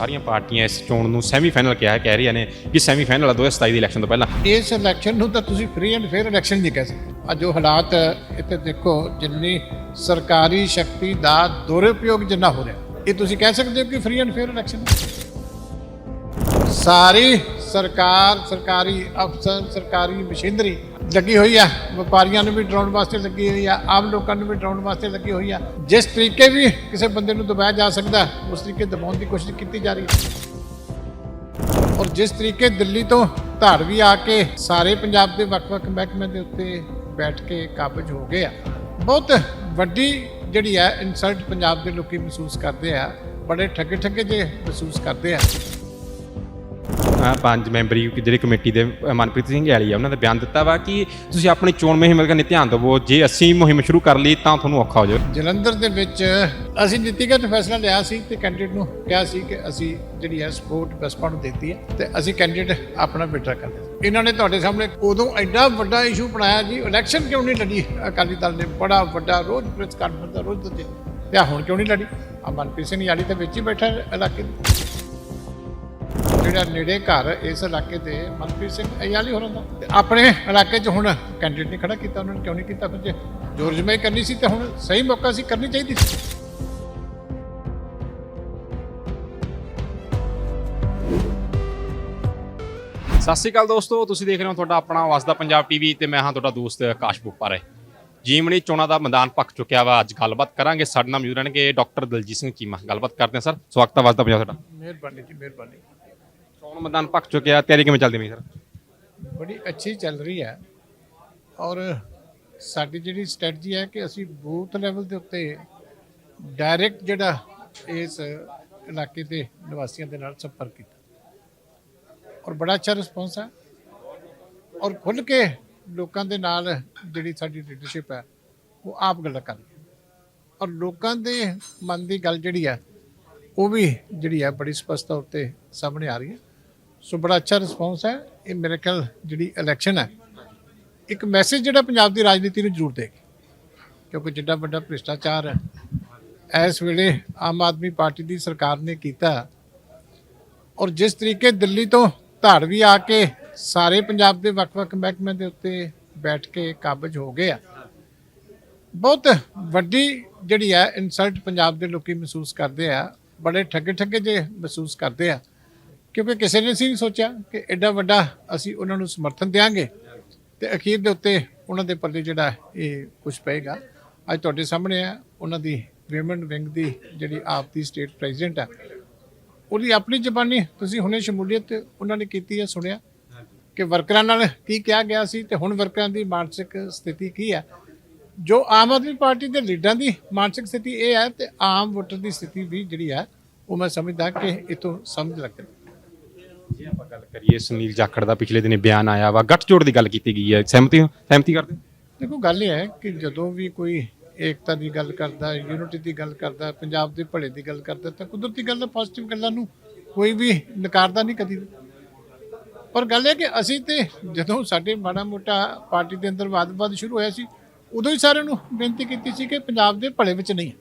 ਸਾਰੀਆਂ ਪਾਰਟੀਆਂ ਇਸ ਚੋਣ ਨੂੰ ਸੈਮੀਫਾਈਨਲ ਕਿਹਾ, ਕਹਿ ਰਹੀਆਂ ਨੇ ਕਿ ਸੈਮੀਫਾਈਨਲ 2027 ਦੀ ਇਲੈਕਸ਼ਨ ਤੋਂ ਪਹਿਲਾਂ। ਇਸ ਇਲੈਕਸ਼ਨ ਨੂੰ ਤਾਂ ਤੁਸੀਂ ਫ੍ਰੀ ਐਂਡ ਫੇਅਰ ਇਲੈਕਸ਼ਨ ਨਹੀਂ ਕਹਿ ਸਕਦੇ। ਆ ਜੋ ਹਾਲਾਤ ਇੱਥੇ ਦੇਖੋ ਜਿੰਨੀ ਸਰਕਾਰੀ ਸ਼ਕਤੀ ਦਾ ਦੁਰਉਪਯੋਗ ਜਿੰਨਾ ਹੋ ਰਿਹਾ। ਇਹ ਤੁਸੀਂ ਕਹਿ ਸਕਦੇ ਹੋ ਕਿ ਫ੍ਰੀ ਐਂਡ ਫੇਅਰ ਇਲੈਕਸ਼ਨ ਸਾਰੀ ਸਰਕਾਰ, ਸਰਕਾਰੀ ਅਫਸਰ, ਸਰਕਾਰੀ ਮਸ਼ੀਨਰੀ ਲੱਗੀ ਹੋਈ ਆ। ਵਪਾਰੀਆਂ ਨੂੰ ਵੀ ਡਰਾਉਣ ਵਾਸਤੇ ਲੱਗੀ ਹੋਈ ਆ, ਆਮ ਲੋਕਾਂ ਨੂੰ ਵੀ ਡਰਾਉਣ ਵਾਸਤੇ ਲੱਗੀ ਹੋਈ ਆ। ਜਿਸ ਤਰੀਕੇ ਵੀ ਕਿਸੇ ਬੰਦੇ ਨੂੰ ਦਬਾਇਆ ਜਾ ਸਕਦਾ, ਉਸ ਤਰੀਕੇ ਦਬਾਉਣ ਦੀ ਕੋਸ਼ਿਸ਼ ਕੀਤੀ ਜਾ ਰਹੀ ਹੈ। ਔਰ ਜਿਸ ਤਰੀਕੇ ਦਿੱਲੀ ਤੋਂ ਧਾੜਵੀ ਆ ਕੇ ਸਾਰੇ ਪੰਜਾਬ ਦੇ ਵੱਖ-ਵੱਖ ਮਹਿਕਮੇ ਦੇ ਉੱਤੇ ਬੈਠ ਕੇ ਕਾਬਜ ਹੋ ਗਏ ਆ। ਬਹੁਤ ਵੱਡੀ ਜਿਹੜੀ ਹੈ ਇਨਸਲਟ ਪੰਜਾਬ ਦੇ ਲੋਕੀ ਮਹਿਸੂਸ ਕਰਦੇ ਆ, ਬੜੇ ਠੱਗੇ ਠੱਗੇ ਜੇ ਮਹਿਸੂਸ ਕਰਦੇ ਆ। ਪੰਜ ਮੈਂਬਰੀ ਜਿਹੜੀ ਕਮੇਟੀ ਦੇ, ਅਹ, ਮਨਪ੍ਰੀਤ ਸਿੰਘ ਐਲੀ ਆ, ਉਹਨਾਂ ਦਾ ਬਿਆਨ ਦਿੱਤਾ ਵਾ ਕਿ ਤੁਸੀਂ ਆਪਣੀ ਚੋਣ ਮੁਹਿੰਮ ਕਰਨੀ ਧਿਆਨ ਦਿਵੋ। ਜੇ ਅਸੀਂ ਮੁਹਿੰਮ ਸ਼ੁਰੂ ਕਰ ਲਈ, ਤਾਂ ਤੁਹਾਨੂੰ ਔਖਾ ਹੋ ਜਾਵੇ। ਜਲੰਧਰ ਦੇ ਵਿੱਚ ਅਸੀਂ ਨੀਤੀਗਤ ਫੈਸਲਾ ਲਿਆ ਸੀ ਤੇ ਕੈਂਡੀਡੇਟ ਨੂੰ ਕਿਹਾ ਸੀ ਕਿ ਅਸੀਂ ਜਿਹੜੀ ਹੈ ਸਪੋਰਟ ਬਸਪਾ ਨੂੰ ਦਿੱਤੀ ਹੈ ਤੇ ਅਸੀਂ ਕੈਂਡੀਡੇਟ ਆਪਣਾ ਵਿਡਰਾ ਕਰ ਲਿਆ ਇਹਨਾਂ ਨੇ ਤੁਹਾਡੇ ਸਾਹਮਣੇ ਉਦੋਂ ਐਡਾ ਵੱਡਾ ਇਸ਼ੂ ਬਣਾਇਆ ਜੀ ਇਲੈਕਸ਼ਨ ਕਿਉਂ ਨਹੀਂ ਲੜੀ? ਅਕਾਲੀ ਦਲ ਨੇ ਬੜਾ ਵੱਡਾ ਰੋਜ਼ ਪ੍ਰੈਸ ਕਾਨਫਰੰਸ ਦਾ ਰੋਜ਼ ਦਿੱਤੇ। ਤੇ ਹੁਣ ਕਿਉਂ ਨਹੀਂ ਲੜੀ? ਆ ਮਨਪ੍ਰੀਤ ਸਿੰਘ ਯਾਲੀ ਤਾਂ ਵਿੱਚ ਹੀ ਬੈਠਾ ਇਲਾਕੇ ਜਿਹੜਾ ਨੇੜੇ ਘਰ ਇਸ ਇਲਾਕੇ ਦੇ ਮਨਪ੍ਰੀਤ ਸਿੰਘ ਅਯਾਲੀ ਹੋਰਾਂ ਦਾ। ਆਪਣੇ ਇਲਾਕੇ 'ਚ ਹੁਣ ਕੈਂਡੀਡੇਟ ਨਹੀਂ ਖੜਾ ਕੀਤਾ ਉਹਨਾਂ ਨੇ ਕਿਉਂ ਨਹੀਂ ਕੀਤਾ? ਫਿਰ ਜੇ ਜ਼ੋਰ ਜਮਾਈ ਕਰਨੀ ਸੀ ਤੇ ਹੁਣ ਸਹੀ ਮੌਕਾ ਸੀ ਕਰਨੀ ਚਾਹੀਦੀ ਸੀ। ਸਤਿ ਸ਼੍ਰੀ ਅਕਾਲ ਦੋਸਤੋ ਤੁਸੀਂ ਦੇਖ ਰਹੇ ਹੋ ਤੁਹਾਡਾ ਆਪਣਾ ਵਸਦਾ ਪੰਜਾਬ ਟੀਵੀ ਤੇ ਮੈਂ ਹਾਂ ਤੁਹਾਡਾ ਦੋਸਤ ਆਕਾਸ਼ ਬੁੱਪਾਰੇ। ਜੀਵਣੀ ਚੋਣਾਂ ਦਾ ਮੈਦਾਨ ਪੱਕ ਚੁੱਕਿਆ ਵਾ ਅੱਜ ਗੱਲਬਾਤ ਕਰਾਂਗੇ। ਸਾਡੇ ਨਾਲ ਮੌਜੂਦ ਰਹਿਣਗੇ ਡਾਕਟਰ ਦਲਜੀਤ ਸਿੰਘ ਚੀਮਾ। ਗੱਲਬਾਤ ਕਰਦੇ ਹਾਂ ਸਰ। ਸਵਾਗਤ ਹੈ ਵਸਦਾ ਪੰਜਾਬ ਤੁਹਾਡਾ। ਮਿਹਰਬਾਨੀ ਜੀ ਮਿਹਰਬਾਨੀ। ਚੋਣ ਮੈਦਾਨ ਪੱਕ ਚੁੱਕਿਆ? ਤਿਆਰੀ ਕਿਵੇਂ ਚੱਲਦੀ ਮੇਰੀ ਸਰ? ਬੜੀ ਅੱਛੀ ਚੱਲ ਰਹੀ ਹੈ। ਔਰ ਸਾਡੀ ਜਿਹੜੀ ਸਟ੍ਰੈਟਜੀ ਹੈ ਕਿ ਅਸੀਂ ਬੂਥ ਲੈਵਲ ਦੇ ਉੱਤੇ ਡਾਇਰੈਕਟ ਜਿਹੜਾ ਇਸ ਇਲਾਕੇ ਦੇ ਨਿਵਾਸੀਆਂ ਦੇ ਨਾਲ ਸੰਪਰਕ ਕੀਤਾ। ਔਰ ਬੜਾ ਅੱਛਾ ਰਿਸਪੌਂਸ ਹੈ। ਔਰ ਖੁੱਲ ਕੇ ਲੋਕਾਂ ਦੇ ਨਾਲ ਜਿਹੜੀ ਸਾਡੀ ਲੀਡਰਸ਼ਿਪ ਹੈ, ਉਹ ਆਪ ਗੱਲਾਂ ਕਰ ਰਹੀ ਹੈ। ਔਰ ਲੋਕਾਂ ਦੇ ਮਨ ਦੀ ਗੱਲ ਜਿਹੜੀ ਹੈ, ਉਹ ਵੀ ਜਿਹੜੀ ਹੈ ਬੜੀ ਸਪਸ਼ਟ ਤੌਰ ਤੇ ਸਾਹਮਣੇ ਆ ਰਹੀ ਹੈ। ਸੋ ਬੜਾ ਅੱਛਾ ਰਿਸਪੌਂਸ ਹੈ। ਇਹ ਮੇਰੇ ਖਿਆਲ ਜਿਹੜੀ ਇਲੈਕਸ਼ਨ ਹੈ, ਇੱਕ ਮੈਸੇਜ ਜਿਹੜਾ ਪੰਜਾਬ ਦੀ ਰਾਜਨੀਤੀ ਨੂੰ ਜ਼ਰੂਰ ਦੇਗੀ ਕਿਉਂਕਿ ਜਿੱਡਾ ਵੱਡਾ ਭ੍ਰਿਸ਼ਟਾਚਾਰ ਹੈ, ਇਸ ਵੇਲੇ ਆਮ ਆਦਮੀ ਪਾਰਟੀ ਦੀ ਸਰਕਾਰ ਨੇ ਕੀਤਾ ਔਰ ਜਿਸ ਤਰੀਕੇ ਦਿੱਲੀ ਤੋਂ ਧਾੜਵੀ ਆ ਕੇ ਸਾਰੇ ਪੰਜਾਬ ਦੇ ਵੱਖ-ਵੱਖ ਮਹਿਕਮਿਆਂ ਦੇ ਉੱਤੇ ਬੈਠ ਕੇ ਕਾਬਜ ਹੋ ਗਏ ਆ, ਬਹੁਤ ਵੱਡੀ ਜਿਹੜੀ ਹੈ ਇਨਸਲਟ ਪੰਜਾਬ ਦੇ ਲੋਕੀ ਮਹਿਸੂਸ ਕਰਦੇ ਆ, ਬੜੇ ਠੱਗੇ ਠੱਗੇ ਜੇ ਮਹਿਸੂਸ ਕਰਦੇ ਆ। ਕਿਉਂਕਿ ਕਿਸੇ ਨੇ ਸੀ ਨਹੀਂ ਸੋਚਿਆ ਕਿ ਐਡਾ ਵੱਡਾ ਅਸੀਂ ਉਹਨਾਂ ਨੂੰ ਸਮਰਥਨ ਦੇਵਾਂਗੇ ਤੇ ਅਖੀਰ ਦੇ ਉੱਤੇ ਉਹਨਾਂ ਦੇ ਪੱਲੇ ਜਿਹੜਾ ਇਹ ਕੁਝ ਪਏਗਾ। ਅੱਜ ਤੁਹਾਡੇ ਸਾਹਮਣੇ ਆ, ਉਹਨਾਂ ਦੀ ਵਿਮਨ ਵਿੰਗ ਦੀ ਜਿਹੜੀ ਆਪ ਦੀ ਸਟੇਟ ਪ੍ਰੈਜ਼ੀਡੈਂਟ ਆ। ਉਹਦੀ ਆਪਣੀ ਜ਼ਬਾਨੀ ਤੁਸੀਂ ਹੁਣੇ ਸ਼ਮੂਲੀਅਤ ਉਹਨਾਂ ਨੇ ਕੀਤੀ ਹੈ ਸੁਣਿਆ ਕਿ ਵਰਕਰਾਂ ਨਾਲ ਕੀ ਕਿਹਾ ਗਿਆ ਸੀ ਤੇ ਹੁਣ ਵਰਕਰਾਂ ਦੀ ਮਾਨਸਿਕ ਸਥਿਤੀ ਕੀ ਹੈ ਜੋ ਆਮ ਆਦਮੀ ਪਾਰਟੀ ਦੇ ਲੀਡਰਾਂ ਦੀ ਮਾਨਸਿਕ ਸਥਿਤੀ ਇਹ ਹੈ ਤੇ ਆਮ ਵੋਟਰ ਦੀ ਸਥਿਤੀ ਵੀ ਜਿਹੜੀ ਹੈ ਉਹ ਮੈਂ ਸਮਝਦਾ ਕਿ ਇਤੋਂ ਸਮਝ ਲੱਗਦਾ। ਕਰੀਏ, ਸੁਨੀਲ ਜਾਖੜ ਦਾ ਪਿਛਲੇ ਦਿਨੇ ਬਿਆਨ ਆਇਆ ਵਾ, ਗੱਠਜੋੜ ਦੀ ਗੱਲ ਕੀਤੀ ਗਈ ਹੈ। ਸਹਿਮਤੀ ਸਹਿਮਤੀ ਕਰਦੇ ਦੇਖੋ, ਗੱਲ ਇਹ ਹੈ ਕਿ ਜਦੋਂ ਵੀ ਕੋਈ ਏਕਤਾ ਦੀ ਗੱਲ ਕਰਦਾ, ਯੂਨਿਟੀ ਦੀ ਗੱਲ ਕਰਦਾ, ਪੰਜਾਬ ਦੇ ਭਲੇ ਦੀ ਗੱਲ ਕਰਦਾ, ਤਾਂ ਕੁਦਰਤੀ ਗੱਲ ਹੈ ਪੋਜ਼ਿਟਿਵ ਗੱਲਾਂ ਨੂੰ ਕੋਈ ਵੀ ਨਕਾਰਦਾ ਨਹੀਂ ਕਦੀ। ਪਰ ਗੱਲ ਇਹ ਕਿ ਅਸੀਂ ਤੇ ਜਦੋਂ ਸਾਡੇ ਮਾੜਾ ਮੋਟਾ ਪਾਰਟੀ ਦੇ ਅੰਦਰ ਵਾਦ-ਵਾਦ ਸ਼ੁਰੂ ਹੋਇਆ ਸੀ, ਉਦੋਂ ਹੀ ਸਾਰਿਆਂ ਨੂੰ ਬੇਨਤੀ ਕੀਤੀ ਸੀ ਕਿ ਪੰਜਾਬ ਦੇ ਭਲੇ ਵਿੱਚ ਨਹੀਂ।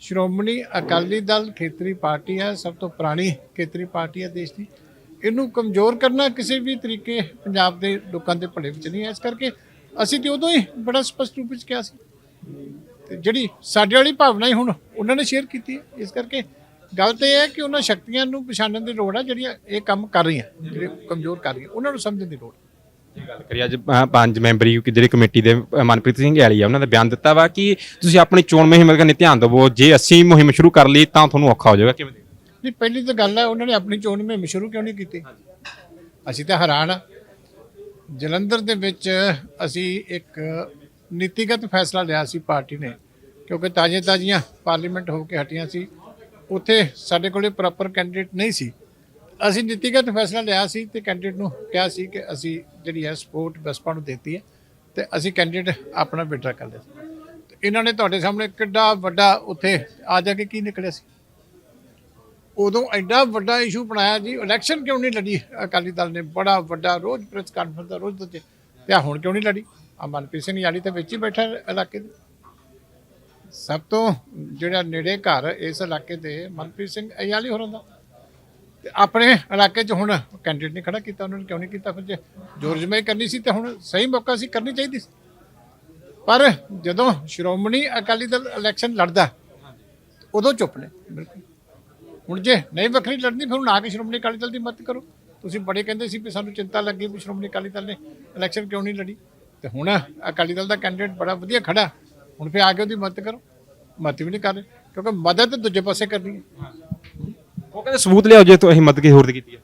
ਸ਼੍ਰੋਮਣੀ ਅਕਾਲੀ ਦਲ ਖੇਤਰੀ ਪਾਰਟੀ ਹੈ ਸਭ ਤੋਂ ਪੁਰਾਣੀ ਖੇਤਰੀ ਪਾਰਟੀ ਹੈ ਦੇਸ਼ ਦੀ ਇਹਨੂੰ ਕਮਜ਼ੋਰ ਕਰਨਾ ਕਿਸੇ ਵੀ ਤਰੀਕੇ ਪੰਜਾਬ ਦੇ ਲੋਕਾਂ ਦੇ ਭਲੇ ਵਿੱਚ ਨਹੀਂ ਹੈ। ਇਸ ਕਰਕੇ ਅਸੀਂ ਤੇ ਉਦੋਂ ਹੀ ਬੜਾ ਸਪਸ਼ਟ ਰੂਪ ਵਿੱਚ ਕਿਹਾ ਸੀ। ਤੇ ਜਿਹੜੀ ਸਾਡੇ ਵਾਲੀ ਭਾਵਨਾ ਹੀ ਹੁਣ ਉਹਨਾਂ ਨੇ ਸ਼ੇਅਰ ਕੀਤੀ ਹੈ। ਇਸ ਕਰਕੇ ਗੱਲ ਤੇ ਇਹ ਹੈ ਕਿ ਉਹਨਾਂ ਸ਼ਕਤੀਆਂ ਨੂੰ ਪਛਾਣਨ ਦੀ ਲੋੜ ਹੈ ਜਿਹੜੀਆਂ ਇਹ ਕੰਮ ਕਰ ਰਹੀਆਂ, ਜਿਹੜੇ ਕਮਜ਼ੋਰ ਕਰ ਰਹੀਆਂ, ਉਹਨਾਂ ਨੂੰ ਸਮਝਣ ਦੀ ਲੋੜ। ਹੈ ਜੇ ਗੱਲ ਕਰੀਏ ਅੱਜ ਪੰਜ ਮੈਂਬਰੀ ਜਿਹੜੀ ਕਮੇਟੀ ਦੇ ਮਨਪ੍ਰੀਤ ਸਿੰਘ ਐਲੀ ਆ, ਉਹਨਾਂ ਨੇ ਬਿਆਨ ਦਿੱਤਾ ਵਾ ਕਿ ਤੁਸੀਂ ਆਪਣੀ ਚੋਣ ਮੁਹਿੰਮ ਕਰਨੀ ਧਿਆਨ ਦਿਵੋ। ਜੇ ਅਸੀਂ ਮੁਹਿੰਮ ਸ਼ੁਰੂ ਕਰ ਲਈ ਤਾਂ ਤੁਹਾਨੂੰ ਔਖਾ ਹੋ ਜਾਵੇਗਾ। ਕਿਵੇਂ ਨਹੀਂ, ਪਹਿਲੀ ਤਾਂ ਗੱਲ ਹੈ, ਉਹਨਾਂ ਨੇ ਆਪਣੀ ਚੋਣ ਮੁਹਿੰਮ ਸ਼ੁਰੂ ਕਿਉਂ ਨਹੀਂ ਕੀਤੀ? ਅਸੀਂ ਤਾਂ ਹੈਰਾਨ ਆ। ਜਲੰਧਰ ਦੇ ਵਿੱਚ ਅਸੀਂ ਇੱਕ ਨੀਤੀਗਤ ਫੈਸਲਾ ਲਿਆ ਸੀ ਪਾਰਟੀ ਨੇ, ਕਿਉਂਕਿ ਤਾਜ਼ੇ ਤਾਜ਼ੀਆਂ ਪਾਰਲੀਮੈਂਟ ਹੋ ਕੇ ਹਟੀਆਂ ਸੀ। ਉੱਥੇ ਸਾਡੇ ਕੋਲੇ ਪ੍ਰੋਪਰ ਕੈਂਡੀਡੇਟ ਨਹੀਂ ਸੀ। ਅਸੀਂ ਨੀਤੀਗਤ ਫੈਸਲਾ ਲਿਆ ਸੀ ਤੇ ਕੈਂਡੀਡੇਟ ਨੂੰ ਕਿਹਾ ਸੀ ਕਿ ਅਸੀਂ ਜਿਹੜੀ ਹੈ ਸਪੋਰਟ ਬਸਪਾ ਨੂੰ ਦਿੱਤੀ ਹੈ ਤੇ ਅਸੀਂ ਕੈਂਡੀਡੇਟ ਆਪਣਾ ਵਿਡਰਾ ਕਰ ਲਿਆ ਸੀ। ਤੇ ਇਹਨਾਂ ਨੇ ਤੁਹਾਡੇ ਸਾਹਮਣੇ ਕਿੱਡਾ ਵੱਡਾ ਉੱਥੇ ਆ ਜਾ ਕੇ ਕੀ ਨਿਕਲਿਆ ਸੀ? ਉਦੋਂ ਐਡਾ ਵੱਡਾ ਇਸ਼ੂ ਬਣਾਇਆ ਜੀ ਇਲੈਕਸ਼ਨ ਕਿਉਂ ਨਹੀਂ ਲੜੀ? ਅਕਾਲੀ ਦਲ ਨੇ ਬੜਾ ਵੱਡਾ ਰੋਜ਼ ਪ੍ਰੈਸ ਕਾਨਫਰੰਸ ਦਾ ਰੋਜ਼ ਦਿੱਤੇ। ਤੇ ਹੁਣ ਕਿਉਂ ਨਹੀਂ ਲੜੀ? ਆ ਮਨਪ੍ਰੀਤ ਸਿੰਘ ਯਾਲੀ ਤਾਂ ਵਿੱਚ ਹੀ ਬੈਠਾ ਇਲਾਕੇ ਦੇ। ਸਭ ਤੋਂ ਜਿਹੜਾ ਨੇੜੇ ਘਰ ਇਸ ਇਲਾਕੇ ਦੇ ਮਨਪ੍ਰੀਤ ਸਿੰਘ ਅਯਾਲੀ ਹੋਰਾਂ ਦਾ। ਤੇ ਆਪਣੇ ਇਲਾਕੇ 'ਚ ਹੁਣ ਕੈਂਡੀਡੇਟ ਨਹੀਂ ਖੜਾ ਕੀਤਾ, ਉਹਨਾਂ ਨੇ ਕਿਉਂ ਨਹੀਂ ਕੀਤਾ ਫਿਰ ਜੇ ਜ਼ੋਰ ਜਮਾਈ ਕਰਨੀ ਸੀ ਤੇ ਹੁਣ ਸਹੀ ਮੌਕਾ ਸੀ, ਕਰਨੀ ਚਾਹੀਦੀ ਸੀ। ਪਰ ਜਦੋਂ ਸ਼੍ਰੋਮਣੀ ਅਕਾਲੀ ਦਲ ਇਲੈਕਸ਼ਨ ਲੜਦਾ, ਉਦੋਂ ਚੁੱਪ ਨੇ, ਬਿਲਕੁਲ। ਹੁਣ ਜੇ ਨਹੀਂ ਵੱਖਰੀ ਲੜਨੀ ਫਿਰ ਆ ਕੇ ਸ਼੍ਰੋਮਣੀ ਅਕਾਲੀ ਦਲ ਦੀ ਮਦਦ ਕਰੋ। ਤੁਸੀਂ ਬੜੇ ਕਹਿੰਦੇ ਸੀ ਵੀ ਸਾਨੂੰ ਚਿੰਤਾ ਲੱਗੀ ਵੀ ਸ਼੍ਰੋਮਣੀ ਅਕਾਲੀ ਦਲ ਨੇ ਇਲੈਕਸ਼ਨ ਕਿਉਂ ਨਹੀਂ ਲੜੀ? ਤੇ ਹੁਣ ਅਕਾਲੀ ਦਲ ਦਾ ਕੈਂਡੀਡੇਟ ਬੜਾ ਵਧੀਆ ਖੜਾ। ਹੁਣ ਫਿਰ ਆ ਕੇ ਉਹਦੀ ਮਦਦ ਕਰੋ। ਮਦਦ ਵੀ ਨਹੀਂ ਕਰ ਰਹੇ ਕਿਉਂਕਿ ਮਦਦ ਦੂਜੇ ਪਾਸੇ ਕਰਨੀ ਹੈ। ਉਹ ਕਹਿੰਦੇ ਸਬੂਤ ਲਿਆਓ ਜੇ ਤੁਸੀਂ ਮਦਦ ਕਿਸੇ ਹੋਰ ਦੀ ਕੀਤੀ ਹੈ।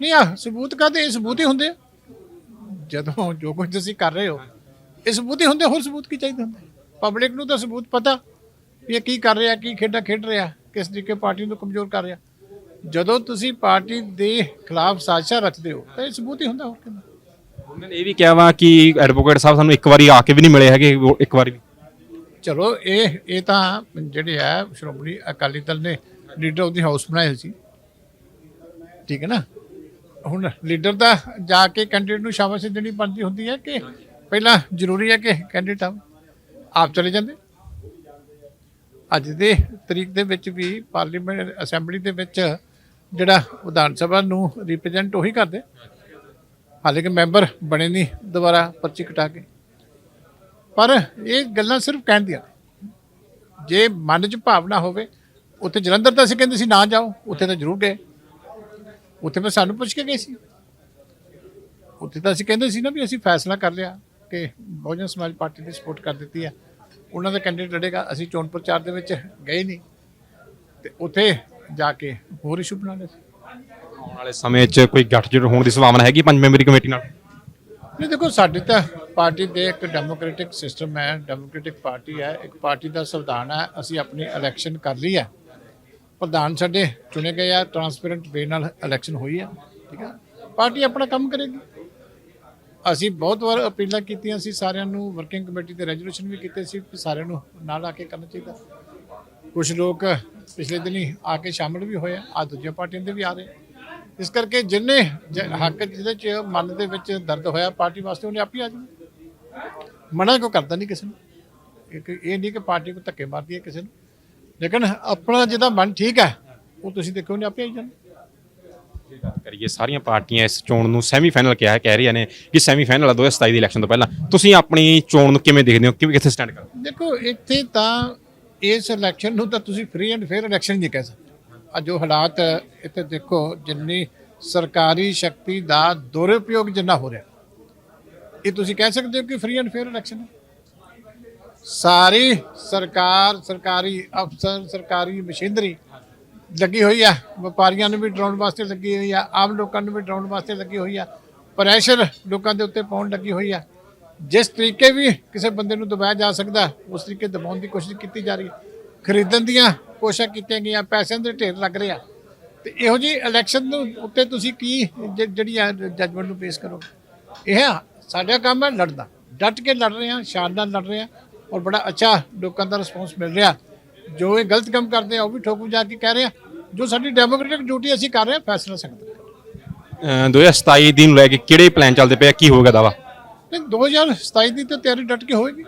ਨਹੀਂ ਆ ਸਬੂਤ ਕਾਹਦੇ? ਇਹ ਸਬੂਤ ਹੀ ਹੁੰਦੇ ਆ। ਜਦੋਂ ਜੋ ਕੁਝ ਤੁਸੀਂ ਕਰ ਰਹੇ ਹੋ ਇਹ ਸਬੂਤ ਹੀ ਹੁੰਦੇ ਹੋਰ ਸਬੂਤ ਕੀ ਚਾਹੀਦਾ ਹੁੰਦਾ? ਪਬਲਿਕ ਨੂੰ ਤਾਂ ਸਬੂਤ ਪਤਾ ਵੀ ਇਹ ਕੀ ਕਰ ਰਿਹਾ ਕੀ ਖੇਡਾਂ ਖੇਡ ਰਿਹਾ। ਕਿਸ ਤਰੀਕੇ ਪਾਰਟੀ ਨੂੰ ਕਮਜ਼ੋਰ ਕਰ ਰਿਹਾ। ਜਦੋਂ ਤੁਸੀਂ ਪਾਰਟੀ ਦੇ ਖਿਲਾਫ ਸਾਜ਼ਿਸ਼ਾਂ ਰਚਦੇ ਹੋ ਤਾਂ ਇਹ ਸਬੂਤ ਹੀ ਹੁੰਦਾ ਹੋਰ ਕਿੰਨਾ ਉਹਨਾਂ ਨੇ ਇਹ ਵੀ ਕਿਹਾ ਵਾ ਕਿ ਐਡਵੋਕੇਟ ਸਾਹਿਬ ਸਾਨੂੰ ਇੱਕ ਵਾਰੀ ਆ ਕੇ ਵੀ ਨਹੀਂ ਮਿਲੇ ਹੈਗੇ ਇੱਕ ਵਾਰੀ ਵੀ। ਚਲੋ ਇਹ ਇਹ ਤਾਂ ਜਿਹੜੇ ਆ ਸ਼੍ਰੋਮਣੀ ਅਕਾਲੀ ਦਲ ਨੇ ਲੀਡਰ ਆਫ ਦੀ ਹਾਊਸ ਬਣਾਏ ਸੀ। ਠੀਕ ਹੈ ਨਾ? ਹੁਣ ਲੀਡਰ ਦਾ ਜਾ ਕੇ ਕੈਂਡੀਡੇਟ ਨੂੰ ਸ਼ਾਬਾਸ਼ ਦੇਣੀ ਬਣਦੀ ਹੁੰਦੀ ਹੈ ਕਿ ਪਹਿਲਾਂ ਜ਼ਰੂਰੀ ਹੈ ਕਿ ਕੈਂਡੀਡੇਟ ਆਪ ਚਲੇ ਜਾਂਦੇ? ਅੱਜ ਦੇ ਤਰੀਕ ਦੇ ਵਿੱਚ ਵੀ ਪਾਰਲੀਮੈਂਟ ਅਸੈਂਬਲੀ ਦੇ ਵਿੱਚ ਜਿਹੜਾ ਵਿਧਾਨ ਸਭਾ ਨੂੰ ਰਿਪਰੈਜ਼ੈਂਟ ਉਹੀ ਕਰਦੇ। ਹਾਲੇ ਕਿ ਮੈਂਬਰ ਬਣੇ ਨਹੀਂ, ਦੁਬਾਰਾ ਪਰਚੀ ਕਟਾ ਕੇ। ਪਰ ਇਹ ਗੱਲਾਂ ਸਿਰਫ ਕਹਿਣ ਦੀਆਂ ਜੇ ਮਨ 'ਚ ਭਾਵਨਾ ਹੋਵੇ, ਉੱਥੇ ਜਲੰਧਰ ਤਾਂ ਅਸੀਂ ਕਹਿੰਦੇ ਸੀ, ਨਾ ਜਾਓ, ਉੱਥੇ ਤਾਂ ਜ਼ਰੂਰ ਗਏ। ਉੱਥੇ ਮੈਂ ਸਾਨੂੰ ਪੁੱਛ ਕੇ ਗਏ ਸੀ। ਉੱਥੇ ਤਾਂ ਅਸੀਂ ਕਹਿੰਦੇ ਸੀ ਨਾ ਵੀ ਅਸੀਂ ਫੈਸਲਾ ਕਰ ਲਿਆ ਕਿ ਬਹੁਜਨ ਸਮਾਜ ਪਾਰਟੀ ਦੀ ਸਪੋਰਟ ਕਰ ਦਿੱਤੀ ਹੈ। ਉਹਨਾਂ ਦਾ ਕੈਂਡੀਡੇਟ ਲੜੇਗਾ ਅਸੀਂ ਚੋਣ ਪ੍ਰਚਾਰ ਦੇ ਵਿੱਚ ਗਏ ਨਹੀਂ। ਤੇ ਉੱਥੇ ਜਾ ਕੇ ਹੋਰ ਇਸ਼ੂ ਬਣਾ ਲਏ ਆਉਣ ਵਾਲੇ ਸਮੇਂ 'ਚ ਕੋਈ ਗੱਠਜੋੜ ਹੋਣ ਦੀ ਸੰਭਾਵਨਾ ਹੈਗੀ ਪੰਜ ਮੈਂਬਰੀ ਕਮੇਟੀ ਨਾਲ? ਨਹੀਂ ਦੇਖੋ ਸਾਡੀ ਤਾਂ ਪਾਰਟੀ ਦੇ ਇੱਕ ਡੈਮੋਕ੍ਰੈਟਿਕ ਸਿਸਟਮ ਹੈ ਡੈਮੋਕ੍ਰੈਟਿਕ ਪਾਰਟੀ ਹੈ ਇੱਕ ਪਾਰਟੀ ਦਾ ਸੰਵਿਧਾਨ ਹੈ ਅਸੀਂ ਆਪਣੀ ਇਲੈਕਸ਼ਨ ਕਰ ਲਈ ਹੈ। ਪ੍ਰਧਾਨ ਸਾਡੇ ਚੁਣੇ ਗਏ ਆ ਟਰਾਂਸਪੇਰੈਂਟ ਵੇ ਨਾਲ ਇਲੈਕਸ਼ਨ ਹੋਈ ਹੈ ਠੀਕ ਹੈ। ਪਾਰਟੀ ਆਪਣਾ ਕੰਮ ਕਰੇਗੀ। ਅਸੀਂ ਬਹੁਤ ਵਾਰ ਅਪੀਲਾਂ ਕੀਤੀਆਂ ਸੀ, ਸਾਰਿਆਂ ਨੂੰ ਵਰਕਿੰਗ ਕਮੇਟੀ ਤੇ ਰੈਜੂਲੇਸ਼ਨ ਵੀ ਕੀਤੇ ਸੀ ਕਿ ਸਾਰਿਆਂ ਨੂੰ ਨਾਲ ਆ ਕੇ ਕਰਨਾ ਚਾਹੀਦਾ। ਕੁਝ ਲੋਕ ਪਿਛਲੇ ਦਿਨੀ ਆ ਕੇ ਸ਼ਾਮਲ ਵੀ ਹੋਏ ਆ ਦੂਜੀਆਂ ਪਾਰਟੀਆਂ ਦੇ ਵੀ ਆ ਰਹੇ। ਇਸ ਕਰਕੇ ਜਿੰਨੇ ਜ- ਹੱਕ ਜਿਹਦੇ ਚ ਮਨ ਦੇ ਵਿੱਚ ਦਰਦ ਹੋਇਆ, ਪਾਰਟੀ ਵਾਸਤੇ ਉਹਨੇ ਆਪ ਹੀ ਆ ਜਾਣਾ। ਮਨਾ ਕੋ ਕਰਦਾ ਨਹੀਂ ਕਿਸੇ ਨੂੰ। ਇੱਕ ਇਹ ਨਹੀਂ ਕਿ ਪਾਰਟੀ ਕੋ ਧੱਕੇ ਮਾਰਦੀ ਹੈ ਕਿਸੇ ਨੂੰ। ਲੇਕਿਨ ਆਪਣਾ ਜਿਹਦਾ ਮਨ ਠੀਕ ਹੈ, ਉਹ ਤੁਸੀਂ ਦੇਖੋ, ਉਹਨੇ ਆਪੇ ਆ ਹੀ ਜਾਣਾ। ਜੇ ਗੱਲ ਕਰੀਏ ਸਾਰੀਆਂ ਪਾਰਟੀਆਂ ਇਸ ਚੋਣ ਨੂੰ ਸੈਮੀਫਾਈਨਲ ਕਿਹਾ, ਕਹਿ ਰਹੀਆਂ ਨੇ ਕਿ ਸੈਮੀਫਾਈਨਲ ਆ 2027 ਦੀ ਇਲੈਕਸ਼ਨ ਤੋਂ ਪਹਿਲਾਂ। ਤੁਸੀਂ ਆਪਣੀ ਚੋਣ ਨੂੰ ਕਿਵੇਂ ਦੇਖਦੇ ਹੋ? ਕਿਵੇਂ ਕਿੱਥੇ ਸਟੈਂਡ ਕਰਦੇ ਦੇਖੋ, ਇੱਥੇ ਤਾਂ ਇਸ ਇਲੈਕਸ਼ਨ ਨੂੰ ਤਾਂ ਤੁਸੀਂ ਫ੍ਰੀ ਐਂਡ ਫੇਅਰ ਇਲੈਕਸ਼ਨ ਨਹੀਂ ਕਹਿ ਸਕਦੇ। ਆ ਜੋ ਹਾਲਾਤ ਇੱਥੇ ਦੇਖੋ, ਜਿੰਨੀ ਸਰਕਾਰੀ ਸ਼ਕਤੀ ਦਾ ਦੁਰਉਪਯੋਗ ਜਿੰਨਾ ਹੋ ਰਿਹਾ। ਇਹ ਤੁਸੀਂ ਕਹਿ ਸਕਦੇ ਹੋ ਕਿ ਫ੍ਰੀ ਐਂਡ ਫੇਅਰ ਇਲੈਕਸ਼ਨ ਹੈ? ਸਾਰੀ ਸਰਕਾਰ, ਸਰਕਾਰੀ ਅਫਸਰ, ਸਰਕਾਰੀ ਮਸ਼ੀਨਰੀ ਲੱਗੀ ਹੋਈ ਆ। ਵਪਾਰੀਆਂ ਨੂੰ ਵੀ ਡਰਾਉਣ ਵਾਸਤੇ ਲੱਗੀ ਹੋਈ ਆ, ਆਮ ਲੋਕਾਂ ਨੂੰ ਵੀ ਡਰਾਉਣ ਵਾਸਤੇ ਲੱਗੀ ਹੋਈ ਆ। ਪ੍ਰੈਸ਼ਰ ਲੋਕਾਂ ਦੇ ਉੱਤੇ ਪਾਉਣ ਲੱਗੀ ਹੋਈ ਆ। ਜਿਸ ਤਰੀਕੇ ਵੀ ਕਿਸੇ ਬੰਦੇ ਨੂੰ ਦਬਾਇਆ ਜਾ ਸਕਦਾ, ਉਸ ਤਰੀਕੇ ਦਬਾਉਣ ਦੀ ਕੋਸ਼ਿਸ਼ ਕੀਤੀ ਜਾ ਰਹੀ ਹੈ ਖਰੀਦਣ ਦੀਆਂ ਕੋਸ਼ਿਸ਼ਾਂ ਕੀਤੀਆਂ ਗਈਆਂ, ਪੈਸਿਆਂ ਦੇ ਢੇਰ ਲੱਗ ਰਿਹਾ ਆ। ਤੇ ਇਹੋ ਜੀ ਇਲੈਕਸ਼ਨ ਨੂੰ ਉੱਤੇ ਤੁਸੀਂ ਕੀ ਜਿਹੜੀ ਆ ਜੱਜਮੈਂਟ ਨੂੰ ਪੇਸ਼ ਕਰੋ ਇਹ ਸਾਡਾ ਕੰਮ ਹੈ ਲੜਦਾ ਡਟ ਕੇ ਲੜ ਰਹੇ ਹਾਂ ਸ਼ਾਨ ਨਾਲ ਲੜ ਰਹੇ ਹਾਂ ਔਰ ਬੜਾ ਅੱਛਾ ਲੋਕਾਂ ਦਾ ਰਿਸਪੌਂਸ ਮਿਲ ਰਿਹਾ। ਜੋ ਇਹ ਗਲਤ ਕੰਮ ਕਰਦੇ ਆ, ਉਹ ਵੀ ਠੋਕੂ ਜਾ ਕੇ ਕਹਿ ਰਹੇ ਆ। ਜੋ ਸਾਡੀ ਡੈਮੋਕ੍ਰੈਟਿਕ ਡਿਊਟੀ ਅਸੀਂ ਕਰ ਰਹੇ ਆ ਫੈਸਲਾ ਸਕਦਾ ਅਹ 2027 ਦੀ ਨੂੰ ਲੈ ਕੇ ਕਿਹੜੇ ਪਲਾਨ ਚੱਲਦੇ ਪਏ ਆ? ਕੀ ਹੋਵੇਗਾ ਦਾਵਾ? ਨਹੀਂ 2027 ਦੀ ਤਾਂ ਤਿਆਰੀ ਡਟ ਕੇ ਹੋਏਗੀ।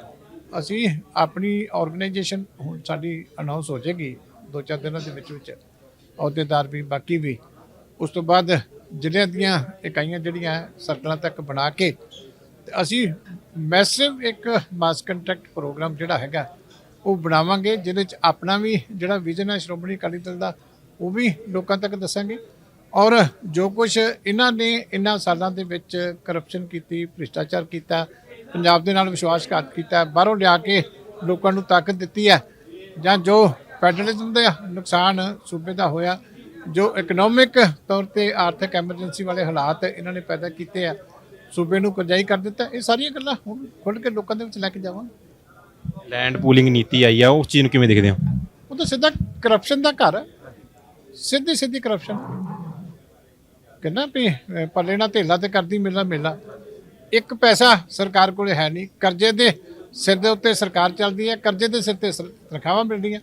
ਅਸੀਂ ਆਪਣੀ ਆਰਗੇਨਾਈਜੇਸ਼ਨ ਹੁਣ ਸਾਡੀ ਅਨਾਉਂਸ ਹੋ ਜਾਏਗੀ ਦੋ ਚਾਰ ਦਿਨਾਂ ਦੇ ਵਿੱਚ ਵਿੱਚ। ਅਹੁਦੇਦਾਰ ਵੀ ਬਾਕੀ ਵੀ। ਉਸ ਤੋਂ ਬਾਅਦ ਜ਼ਿਲ੍ਹਿਆਂ ਦੀਆਂ ਇਕਾਈਆਂ ਜਿਹੜੀਆਂ ਸਰਕਲਾਂ ਤੱਕ ਬਣਾ ਕੇ ਤੇ ਅਸੀਂ ਮੈਸਿਵ ਇੱਕ ਮਾਸ ਕੰਟੈਕਟ ਪ੍ਰੋਗਰਾਮ ਜਿਹੜਾ ਹੈਗਾ ਉਹ ਬਣਾਵਾਂਗੇ ਜਿਹਦੇ ਚ ਆਪਣਾ ਵੀ ਜਿਹੜਾ ਵਿਜ਼ਨ ਹੈ ਸ਼੍ਰੋਮਣੀ ਅਕਾਲੀ ਦਲ ਦਾ ਉਹ ਵੀ ਲੋਕਾਂ ਤੱਕ ਦੱਸਾਂਗੇ। ਔਰ ਜੋ ਕੁਝ ਇਹਨਾਂ ਨੇ ਇਹਨਾਂ ਸਾਲਾਂ ਦੇ ਵਿੱਚ ਕਰਪਸ਼ਨ ਕੀਤੀ ਭ੍ਰਿਸ਼ਟਾਚਾਰ ਕੀਤਾ ਪੰਜਾਬ ਦੇ ਨਾਲ ਵਿਸ਼ਵਾਸਘਾਤ ਕੀਤਾ ਬਾਹਰੋਂ ਲਿਆ ਕੇ ਲੋਕਾਂ ਨੂੰ ਤਾਕਤ ਦਿੱਤੀ ਹੈ ਜਾਂ ਜੋ ਫੈਡਰਲਿਜ਼ਮ ਦਾ ਨੁਕਸਾਨ ਸੂਬੇ ਦਾ ਹੋਇਆ ਜੋ ਇਕਨੋਮਿਕ ਤੌਰ ਤੇ ਆਰਥਿਕ ਐਮਰਜੈਂਸੀ ਵਾਲੇ ਹਾਲਾਤ ਇਹਨਾਂ ਨੇ ਪੈਦਾ ਕੀਤੇ ਆ ਸੂਬੇ ਨੂੰ ਕਰਜ਼ਾਈ ਕਰ ਦਿੱਤਾ ਇਹ ਸਾਰੀਆਂ ਗੱਲਾਂ ਹੁਣ ਖੁੱਲ੍ਹ ਕੇ ਲੋਕਾਂ ਦੇ ਵਿੱਚ ਲੈ ਕੇ ਜਾਵਾਂਗੇ। ਲੈਂਡ ਪੂਲਿੰਗ ਨੀਤੀ ਆਈ ਆ ਉਸ ਚੀਜ਼ ਨੂੰ ਕਿਵੇਂ ਦੇਖਦੇ ਹੋ? ਉਹ ਤਾਂ ਸਿੱਧਾ ਕਰਪਸ਼ਨ ਦਾ ਘਰ ਹੈ। ਸਿੱਧੀ ਸਿੱਧੀ ਕਰਪਸ਼ਨ ਕਹਿੰਦਾ ਵੀ ਪੱਲੇ ਨਾਲ ਧੇਲਾ ਤੇ ਕਰਦੀ ਮੇਲਾ ਮੇਲਾ। ਇੱਕ ਪੈਸਾ ਸਰਕਾਰ ਕੋਲੇ ਹੈ ਨਹੀਂ। ਕਰਜ਼ੇ ਦੇ ਸਿਰ ਦੇ ਉੱਤੇ ਸਰਕਾਰ ਚੱਲਦੀ ਹੈ, ਕਰਜ਼ੇ ਦੇ ਸਿਰ ਤੇ ਸਰ- ਤਨਖਾਹਾਂ ਮਿਲਦੀਆਂ।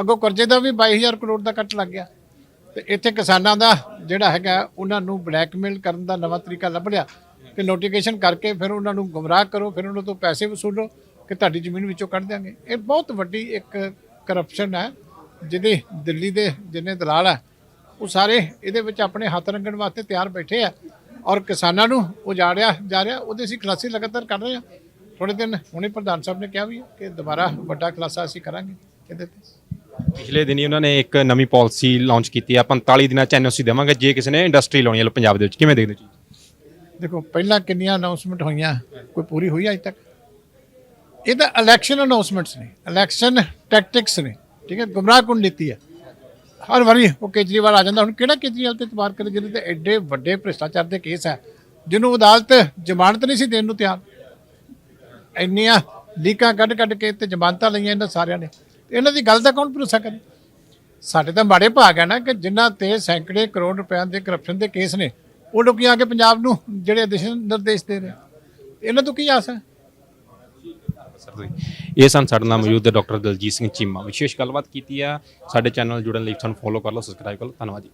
ਅੱਗੋਂ ਕਰਜ਼ੇ ਦਾ ਵੀ 22000 ਕਰੋੜ ਦਾ ਕੱਟ ਲੱਗ ਗਿਆ। ਤੇ ਇੱਥੇ ਕਿਸਾਨਾਂ ਦਾ ਜਿਹੜਾ ਹੈਗਾ, ਉਹਨਾਂ ਨੂੰ ਬਲੈਕਮੇਲ ਕਰਨ ਦਾ ਨਵਾਂ ਤਰੀਕਾ ਲੱਭ ਲਿਆ ਕਿ ਨੋਟੀਫਿਕੇਸ਼ਨ ਕਰਕੇ ਫਿਰ ਉਹਨਾਂ ਨੂੰ ਗੁੰਮਰਾਹ ਕਰੋ, ਫਿਰ ਉਹਨਾਂ ਤੋਂ ਪੈਸੇ ਵਸੂਲੋ, ਕਿ ਤੁਹਾਡੀ ਜ਼ਮੀਨ ਵਿੱਚੋਂ ਕੱਢ ਦਿਆਂਗੇ। ਇਹ ਬਹੁਤ ਵੱਡੀ ਇੱਕ ਕਰਪਸ਼ਨ ਹੈ। ਜਿਹਦੇ ਦਿੱਲੀ ਦੇ ਜਿੰਨੇ ਦਲਾਲ ਹੈ ਉਹ ਸਾਰੇ ਇਹਦੇ ਵਿੱਚ ਆਪਣੇ ਹੱਥ ਰੰਗਣ ਵਾਸਤੇ ਤਿਆਰ ਬੈਠੇ ਆ ਔਰ ਕਿਸਾਨਾਂ ਨੂੰ ਉਜਾੜਿਆ ਜਾ ਰਿਹਾ ਉਹਦੇ ਅਸੀਂ ਖਲਾਸੀ ਲਗਾਤਾਰ ਕਰ ਰਹੇ ਆ ਥੋੜੇ ਦਿਨ ਹੁਣੇ ਪ੍ਰਧਾਨ ਸਾਹਿਬ ਨੇ ਕਿਹਾ ਵੀ ਕਿ ਦੁਬਾਰਾ ਵੱਡਾ ਖਲਾਸਾ ਅਸੀਂ ਕਰਾਂਗੇ। ਇਹਦੇ ਤੇ ਪਿਛਲੇ ਦਿਨੀ ਉਹਨਾਂ ਨੇ ਇੱਕ ਨਵੀਂ ਪਾਲਿਸੀ ਲਾਂਚ ਕੀਤੀ ਆ 45 ਦਿਨਾਂ ਚ ਐਨਓਸੀ ਦੇਵਾਂਗੇ ਜੇ ਕਿਸੇ ਨੇ ਇੰਡਸਟਰੀ ਲਾਉਣੀ ਹੈ ਪੰਜਾਬ ਦੇ ਵਿੱਚ ਕਿਵੇਂ ਦੇਖਦੇ ਹੋ ਦੇਖੋ ਪਹਿਲਾਂ ਕਿੰਨੀਆਂ ਅਨਾਉਂਸਮੈਂਟ ਹੋਈਆਂ ਕੋਈ ਪੂਰੀ ਹੋਈ ਅਜੇ ਤੱਕ? ਇਹ ਤਾਂ ਇਲੈਕਸ਼ਨ ਅਨਾਉਂਸਮੈਂਟਸ ਨੇ ਇਲੈਕਸ਼ਨ ਟੈਕਟਿਕਸ ਨੇ। ਠੀਕ ਹੈ, ਗੁੰਮਰਾਹ ਕੁੰਡ ਨੀਤੀ ਹੈ? ਹਰ ਵਾਰੀ ਉਹ ਕੇਜਰੀਵਾਲ ਆ ਜਾਂਦਾ। ਹੁਣ ਕਿਹੜਾ ਕੇਜਰੀਵਾਲ ਤੇ ਇਤਬਾਰ ਕਰੇ, ਜਿਹਦੇ ਤੇ ਐਡੇ ਵੱਡੇ ਭ੍ਰਿਸ਼ਟਾਚਾਰ ਦੇ ਕੇਸ ਹੈ? ਜਿਹਨੂੰ ਅਦਾਲਤ ਜ਼ਮਾਨਤ ਨਹੀਂ ਸੀ ਦੇਣ ਨੂੰ ਤਿਆਰ। ਇੰਨੀਆਂ ਲੀਕਾਂ ਕੱਢ ਕੱਢ ਕੇ ਤੇ ਜ਼ਮਾਨਤਾਂ ਲਈਆਂ ਇਹਨਾਂ ਸਾਰਿਆਂ ਨੇ। ਇਹਨਾਂ ਦੀ ਗੱਲ ਦਾ ਕੌਣ ਭਰੋਸਾ ਕਰੇ? ਸਾਡੇ ਤਾਂ ਮਾੜੇ ਭਾਗ ਹੈ ਨਾ ਕਿ ਜਿਨ੍ਹਾਂ ਤੇ ਸੈਂਕੜੇ ਕਰੋੜ ਰੁਪਏ ਦੇ ਕਰਪਸ਼ਨ ਦੇ ਕੇਸ ਨੇ, ਉਹ ਲੋਕੀ ਆ ਕੇ ਪੰਜਾਬ ਨੂੰ ਜਿਹੜੇ ਦਿਸ਼ਾ ਨਿਰਦੇਸ਼ ਦੇ ਰਹੇ ਇਹਨਾਂ ਤੋਂ ਕੀ ਆਸ ਹੈ? ਸਰ ਤੁਸੀਂ ਇਹ ਸਨ ਸਾਡੇ ਨਾਲ ਮੌਜੂਦ ਡਾਕਟਰ ਦਲਜੀਤ ਸਿੰਘ ਚੀਮਾ। ਵਿਸ਼ੇਸ਼ ਗੱਲਬਾਤ ਕੀਤੀ ਆ ਸਾਡੇ ਚੈਨਲ ਜੁੜਨ ਲਈ ਸਾਨੂੰ ਫੋਲੋ ਕਰ ਲਓ ਸਬਸਕ੍ਰਾਈਬ ਕਰ ਲਓ। ਧੰਨਵਾਦ ਜੀ।